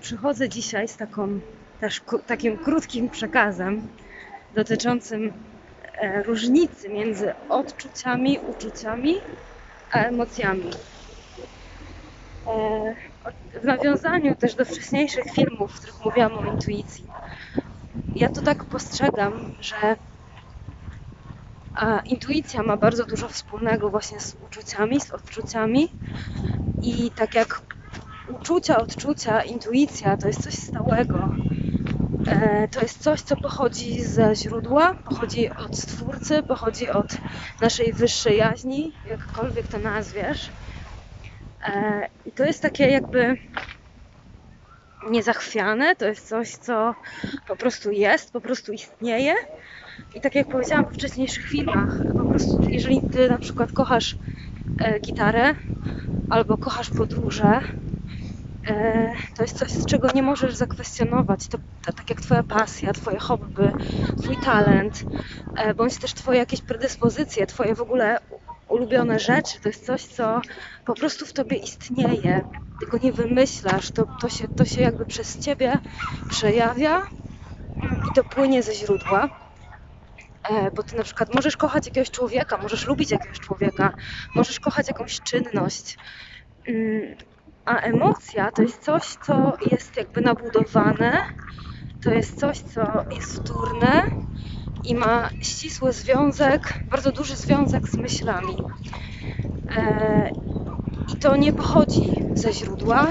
przychodzę dzisiaj z taką, też takim krótkim przekazem dotyczącym e, różnicy między odczuciami, uczuciami a emocjami. E, w nawiązaniu też do wcześniejszych filmów, w których mówiłam o intuicji, ja to tak postrzegam, że intuicja ma bardzo dużo wspólnego właśnie z uczuciami, z odczuciami i tak jak uczucia, odczucia, intuicja to jest coś stałego. E, To jest coś, co pochodzi ze źródła, pochodzi od Stwórcy, pochodzi od naszej wyższej jaźni, jakkolwiek to nazwiesz. E, I to jest takie jakby niezachwiane, to jest coś, co po prostu jest, po prostu istnieje. I tak jak powiedziałam w wcześniejszych filmach, po prostu jeżeli ty na przykład kochasz e, gitarę albo kochasz podróże, to jest coś, z czego nie możesz zakwestionować. To, to tak jak twoja pasja, twoje hobby, twój talent, e, bądź też twoje jakieś predyspozycje, twoje w ogóle ulubione rzeczy. To jest coś, co po prostu w tobie istnieje. Tego nie wymyślasz, to, to, się, to się jakby przez ciebie przejawia i to płynie ze źródła. E, Bo ty na przykład możesz kochać jakiegoś człowieka, możesz lubić jakiegoś człowieka, możesz kochać jakąś czynność. A emocja to jest coś, co jest jakby nabudowane, to jest coś, co jest wtórne i ma ścisły związek, bardzo duży związek z myślami. E, I to nie pochodzi ze źródła,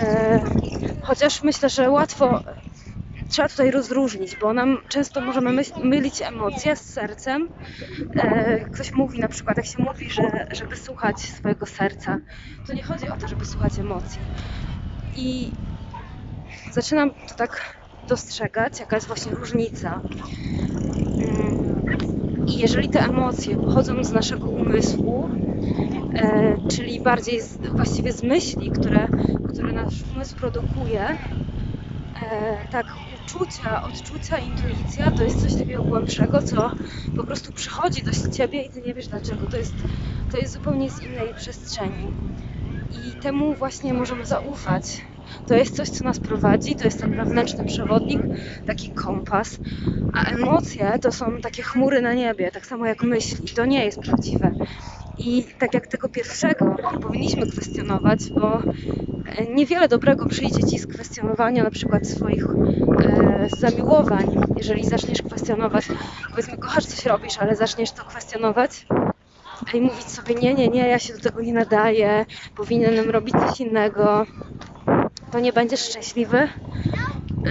e, chociaż myślę, że łatwo trzeba tutaj rozróżnić, bo nam często możemy mylić emocje z sercem. E, ktoś mówi na przykład, jak się mówi, że żeby słuchać swojego serca, to nie chodzi o to, żeby słuchać emocji. I zaczynam to tak dostrzegać, jaka jest właśnie różnica. Mm, I jeżeli te emocje pochodzą z naszego umysłu, e, czyli bardziej z, właściwie z myśli, które, które nasz umysł produkuje, e, tak, uczucia, odczucia, intuicja to jest coś takiego głębszego, co po prostu przychodzi do ciebie i ty nie wiesz dlaczego. To jest, to jest zupełnie z innej przestrzeni. I temu właśnie możemy zaufać. To jest coś, co nas prowadzi, to jest ten wewnętrzny przewodnik, taki kompas. A emocje to są takie chmury na niebie, tak samo jak myśli. To nie jest prawdziwe. I tak jak tego pierwszego nie powinniśmy kwestionować, bo e, niewiele dobrego przyjdzie ci z kwestionowania na przykład swoich e, zamiłowań. Jeżeli zaczniesz kwestionować, powiedzmy, kochasz coś robisz, ale zaczniesz to kwestionować i mówić sobie, nie, nie, nie, ja się do tego nie nadaję, powinienem robić coś innego, to nie będziesz szczęśliwy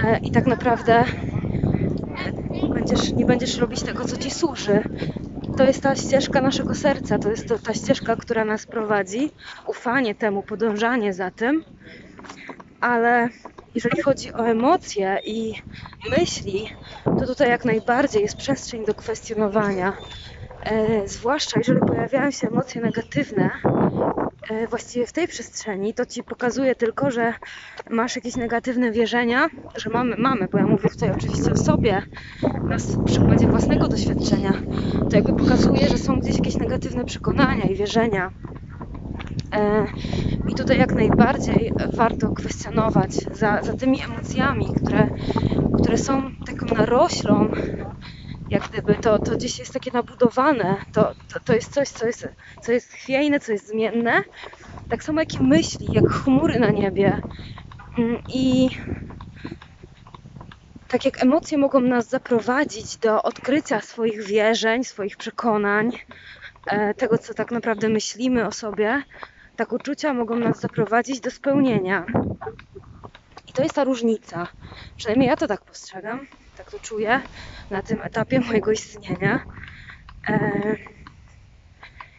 e, i tak naprawdę e, będziesz, nie będziesz robić tego, co ci służy. To jest ta ścieżka naszego serca, to jest to, ta ścieżka, która nas prowadzi, ufanie temu, podążanie za tym, ale jeżeli chodzi o emocje i myśli, to tutaj jak najbardziej jest przestrzeń do kwestionowania. E, zwłaszcza jeżeli pojawiają się emocje negatywne, właściwie w tej przestrzeni, to ci pokazuje tylko, że masz jakieś negatywne wierzenia, że mamy, mamy, bo ja mówię tutaj oczywiście o sobie, na przykładzie własnego doświadczenia, to jakby pokazuje, że są gdzieś jakieś negatywne przekonania i wierzenia. E, I tutaj jak najbardziej warto kwestionować za, za tymi emocjami, które, które są taką naroślą, jak gdyby to, to gdzieś jest takie nabudowane, to, to, to jest coś, co jest, co jest chwiejne, co jest zmienne, tak samo jak i myśli, jak chmury na niebie. Mm, I tak jak emocje mogą nas zaprowadzić do odkrycia swoich wierzeń, swoich przekonań, e, tego, co tak naprawdę myślimy o sobie, tak uczucia mogą nas zaprowadzić do spełnienia. I to jest ta różnica. Przynajmniej ja to tak postrzegam, tak to czuję na tym etapie mojego istnienia. E,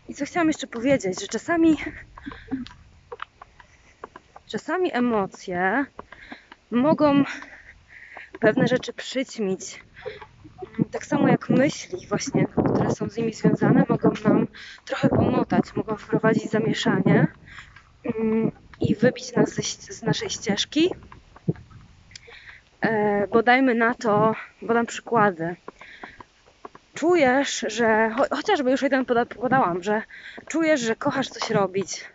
I co chciałam jeszcze powiedzieć, że czasami czasami emocje mogą pewne rzeczy przyćmić. Tak samo jak myśli właśnie, które są z nimi związane, mogą nam trochę pomotać, mogą wprowadzić zamieszanie mm, i wybić nas z naszej ścieżki. E, bo dajmy na to, podam przykłady. Czujesz, że, cho- chociażby już jeden poda, podałam, że czujesz, że kochasz coś robić,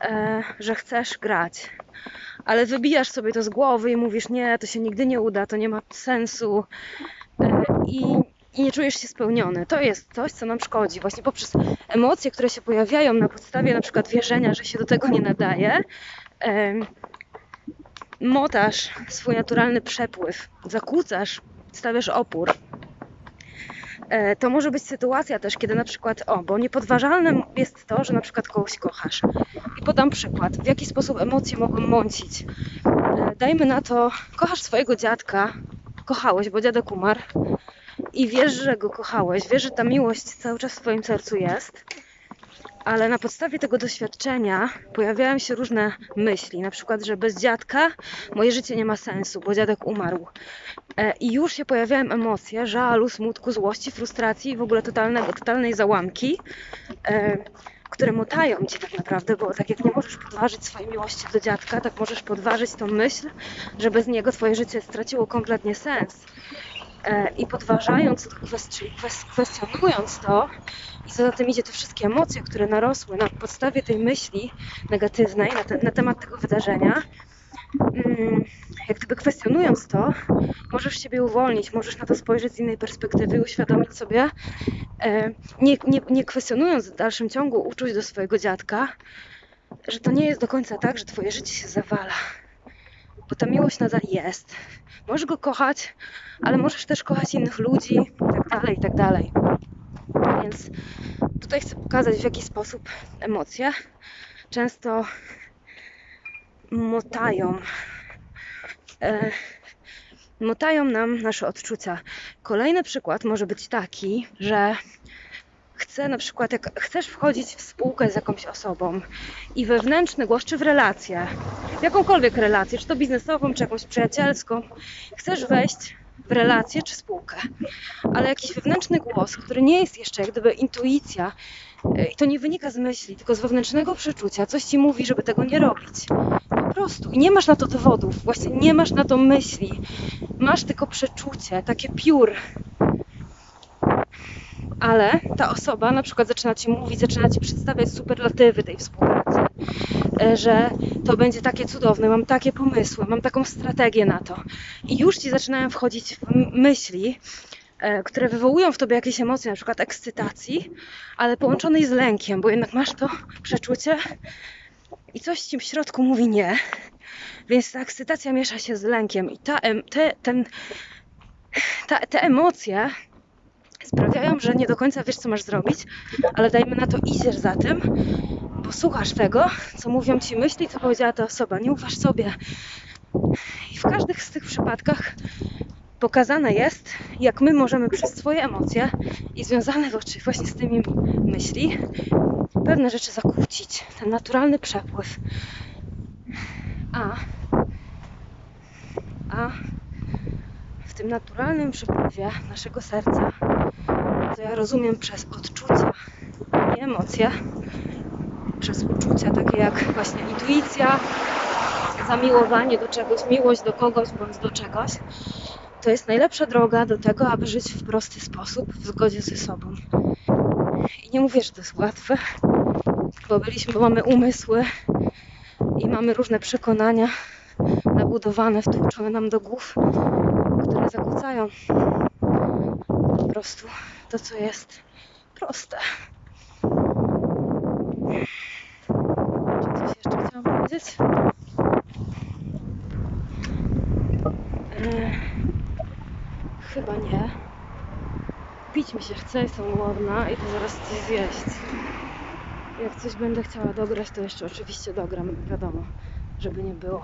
e, że chcesz grać, ale wybijasz sobie to z głowy i mówisz, nie, to się nigdy nie uda, to nie ma sensu e, i, i nie czujesz się spełniony. To jest coś, co nam szkodzi. Właśnie poprzez emocje, które się pojawiają na podstawie na przykład wierzenia, że się do tego nie nadaje, motasz swój naturalny przepływ, zakłócasz, stawiasz opór. E, To może być sytuacja też, kiedy na przykład, o, bo niepodważalnym jest to, że na przykład kogoś kochasz. I podam przykład, w jaki sposób emocje mogą mącić. E, Dajmy na to, kochasz swojego dziadka, kochałeś, bo dziadek umarł i wiesz, że go kochałeś, wiesz, że ta miłość cały czas w twoim sercu jest, ale na podstawie tego doświadczenia pojawiają się różne myśli, na przykład, że bez dziadka moje życie nie ma sensu, bo dziadek umarł. E, I już się pojawiają emocje żalu, smutku, złości, frustracji i w ogóle totalnego, totalnej załamki, e, które motają cię tak naprawdę, bo tak jak nie możesz podważyć swojej miłości do dziadka, tak możesz podważyć tą myśl, że bez niego twoje życie straciło kompletnie sens. E, I podważając to, kwestionując to, i co za tym idzie, te wszystkie emocje, które narosły na podstawie tej myśli negatywnej na, te, na temat tego wydarzenia, mm, jak gdyby kwestionując to, możesz siebie uwolnić, możesz na to spojrzeć z innej perspektywy uświadomić sobie, e, nie, nie, nie kwestionując w dalszym ciągu uczuć do swojego dziadka, że to nie jest do końca tak, że twoje życie się zawala. Bo ta miłość nadal jest. Możesz go kochać, ale możesz też kochać innych ludzi i tak dalej, i tak dalej. Więc tutaj chcę pokazać, w jaki sposób emocje często motają, e, motają nam nasze odczucia. Kolejny przykład może być taki, że chcę na przykład, jak chcesz wchodzić w spółkę z jakąś osobą i wewnętrzny głos, czy w relację, jakąkolwiek relację, czy to biznesową, czy jakąś przyjacielską, chcesz wejść w relację czy spółkę, ale jakiś wewnętrzny głos, który nie jest jeszcze jak gdyby intuicja, e, i to nie wynika z myśli, tylko z wewnętrznego przeczucia, coś ci mówi, żeby tego nie robić. Po prostu. I nie masz na to dowodów, właśnie nie masz na to myśli. Masz tylko przeczucie, takie piór. Ale ta osoba na przykład zaczyna ci mówić, zaczyna ci przedstawiać superlatywy tej współpracy, że to będzie takie cudowne, mam takie pomysły, mam taką strategię na to. I już ci zaczynają wchodzić myśli, e, które wywołują w tobie jakieś emocje, na przykład ekscytacji, ale połączonej z lękiem, bo jednak masz to przeczucie i coś ci w środku mówi nie. Więc ta ekscytacja miesza się z lękiem i ta, te, ten, ta, te emocje sprawiają, że nie do końca wiesz, co masz zrobić, ale dajmy na to, idziesz za tym, bo słuchasz tego, co mówią ci myśli, co powiedziała ta osoba. Nie ufasz sobie. I w każdych z tych przypadkach pokazane jest, jak my możemy przez swoje emocje i związane właśnie z tymi myśli pewne rzeczy zakłócić. Ten naturalny przepływ. A, a w tym naturalnym przepływie naszego serca, co ja rozumiem przez odczucia i emocje, przez uczucia takie jak właśnie intuicja, zamiłowanie do czegoś, miłość do kogoś bądź do czegoś, to jest najlepsza droga do tego, aby żyć w prosty sposób, w zgodzie ze sobą. I nie mówię, że to jest łatwe, bo byliśmy, bo mamy umysły i mamy różne przekonania nabudowane, wtłoczone nam do głów, które zakłócają po prostu to, co jest proste. Czy coś jeszcze chciałam powiedzieć? E, chyba nie. Pić mi się chce, jestem głodna i to zaraz coś zjeść. Jak coś będę chciała dograć, to jeszcze oczywiście dogram, wiadomo, żeby nie było.